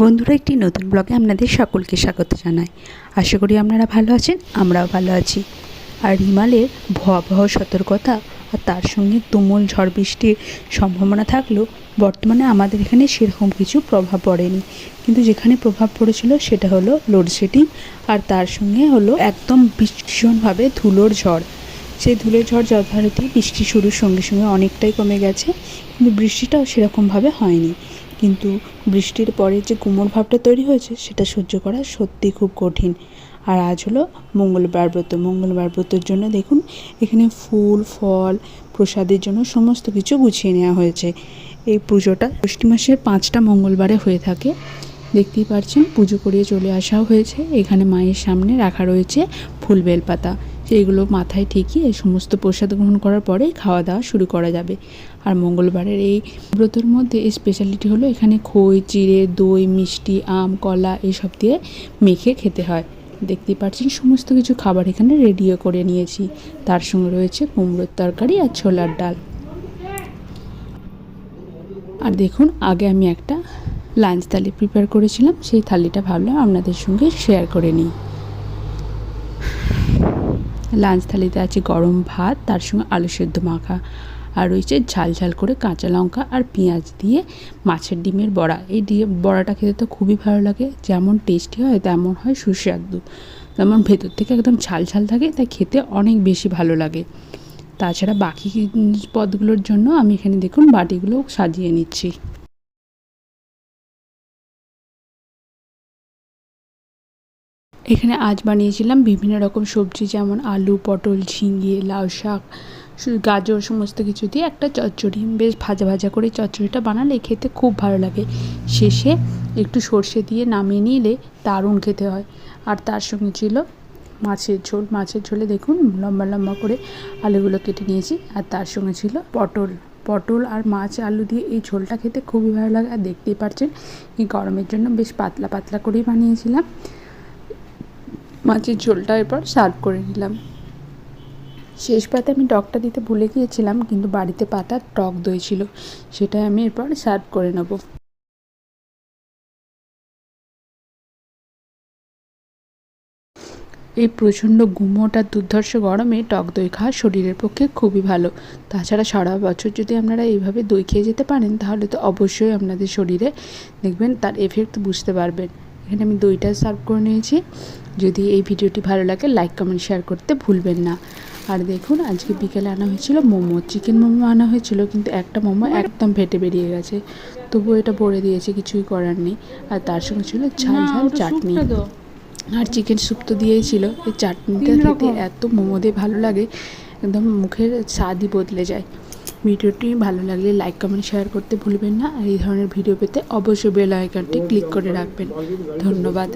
বন্ধুরা, একটি নতুন ব্লগে আপনাদের সকলকে স্বাগত জানাই। আশা করি আপনারা ভালো আছেন, আমরাও ভালো আছি। আর হিমালয়ের ভয়াবহ সতর্কতা আর তার সঙ্গে তুমুল ঝড় বৃষ্টির সম্ভাবনা থাকলেও বর্তমানে আমাদের এখানে সেরকম কিছু প্রভাব পড়েনি। কিন্তু যেখানে প্রভাব পড়েছিল সেটা হলো লোডশেডিং আর তার সঙ্গে হলো একদম ভীষণভাবে ধুলোর ঝড়। সেই ধুলোর ঝড় যথারীতি বৃষ্টি শুরুর সঙ্গে সঙ্গে অনেকটাই কমে গেছে, কিন্তু বৃষ্টিটাও সেরকমভাবে হয়নি। কিন্তু বৃষ্টির পরে যে গুমোট ভাবটা তৈরি হয়েছে, সেটা সহ্য করা সত্যি খুব কঠিন। আর আজ হলো মঙ্গলবার ব্রত। মঙ্গলবার ব্রতের জন্য দেখুন, এখানে ফুল, ফল, প্রসাদের জন্য সমস্ত কিছু গুছিয়ে নেওয়া হয়েছে। এই পুজোটা ষষ্ঠী মাসের পাঁচটা মঙ্গলবারে হয়ে থাকে। দেখতেই পাচ্ছেন, পুজো করিয়ে চলে আসাও হয়েছে। এখানে মায়ের সামনে রাখা রয়েছে ফুল বেলপাতা। সেইগুলো মাথায় ঠিকই এই সমস্ত প্রসাদ গ্রহণ করার পরে খাওয়া দাওয়া শুরু করা যাবে। আর মঙ্গলবারের এই ব্রতর মধ্যে এই স্পেশালিটি হলো এখানে খই, চিড়ে, দই, মিষ্টি, আম, কলা এসব দিয়ে মেখে খেতে হয়। দেখতেই পাচ্ছেন সমস্ত কিছু খাবার এখানে রেডিও করে নিয়েছি। তার সঙ্গে রয়েছে কুমড়োর তরকারি আর ছোলার ডাল। আর দেখুন, আগে আমি একটা লাঞ্চ থালি প্রিপেয়ার করেছিলাম, সেই থালিটা ভাবলাম আপনাদের সঙ্গে শেয়ার করে নিই। লাঞ্চ থালিতে আছে গরম ভাত, তার সঙ্গে আলু সেদ্ধ মাখা। আর রয়েছে ঝাল ঝাল করে কাঁচা লঙ্কা আর পেঁয়াজ দিয়ে মাছের ডিমের বড়া। এই ডিম বড়াটা খেতে তো খুবই ভালো লাগে। যেমন টেস্টি হয়, তেমন হয় সুস্বাদু। তেমন ভেতর থেকে একদম ঝাল ঝাল থাকে, তাই খেতে অনেক বেশি ভালো লাগে। তাছাড়া বাকি পদগুলোর জন্য আমি এখানে দেখুন বাটিগুলো সাজিয়ে নিচ্ছি। এখানে আজ বানিয়েছিলাম বিভিন্ন রকম সবজি, যেমন আলু, পটল, ঝিঙে, লাউ শাক গাজর, সমস্ত কিছু দিয়ে একটা চচ্চড়ি। বেশ ভাজা ভাজা করে চচ্চড়িটা বানালে খেতে খুব ভালো লাগে। শেষে একটু সর্ষে দিয়ে নামিয়ে নিলে দারুণ খেতে হয়। আর তার সঙ্গে ছিল মাছের ঝোল। মাছের ঝোলে দেখুন লম্বা লম্বা করে আলুগুলো কেটে নিয়েছি। আর তার সঙ্গে ছিল পটল। পটল আর মাছ, আলু দিয়ে এই ঝোলটা খেতে খুবই ভালো লাগে। আর দেখতেই পারছেন, এই গরমের জন্য বেশ পাতলা পাতলা করেই বানিয়েছিলাম। মাছের ঝোলটা এরপর সার্ভ করে নিলাম। শেষ পাতে আমি টকটা দিতে ভুলে গিয়েছিলাম, কিন্তু বাড়িতে পাতা টক দই ছিল সেটা আমি এরপর সার্ভ করে নেব। এই প্রচণ্ড গুমোট আর দুর্ধর্ষ গরমে টক দই খাওয়া শরীরের পক্ষে খুবই ভালো। তাছাড়া সারা বছর যদি আপনারা এইভাবে দই খেয়ে যেতে পারেন, তাহলে তো অবশ্যই আপনাদের শরীরে দেখবেন তার এফেক্ট বুঝতে পারবেন। এখানে আমি দইটা সার্ভ করে নিয়েছি। যদি এই ভিডিওটি ভালো লাগে লাইক কমেন্ট শেয়ার করতে ভুলবেন না। আর দেখুন আজকে বিকেলে আনা হয়েছিল মোমো। চিকেন মোমো আনা হয়েছিল কিন্তু একটা মোমো একদম ফেটে বেরিয়ে গেছে। তবুও এটা ভরে দিয়েছে কিছুই করার নেই। আর তার সঙ্গে ছিল ঝাল ঝাল চাটনি। আর চিকেন স্যুপ তো দিয়েই ছিল। এই চাটনিটা খেতে এত মোমো দিয়ে ভালো লাগে একদম মুখের স্বাদই বদলে যায়। ভিডিওটি ভালো লাগলে লাইক, কমেন্ট, শেয়ার করতে ভুলবেন না। আর এই ধরনের ভিডিও পেতে অবশ্যই বেল আইকনটি ক্লিক করে রাখবেন। ধন্যবাদ।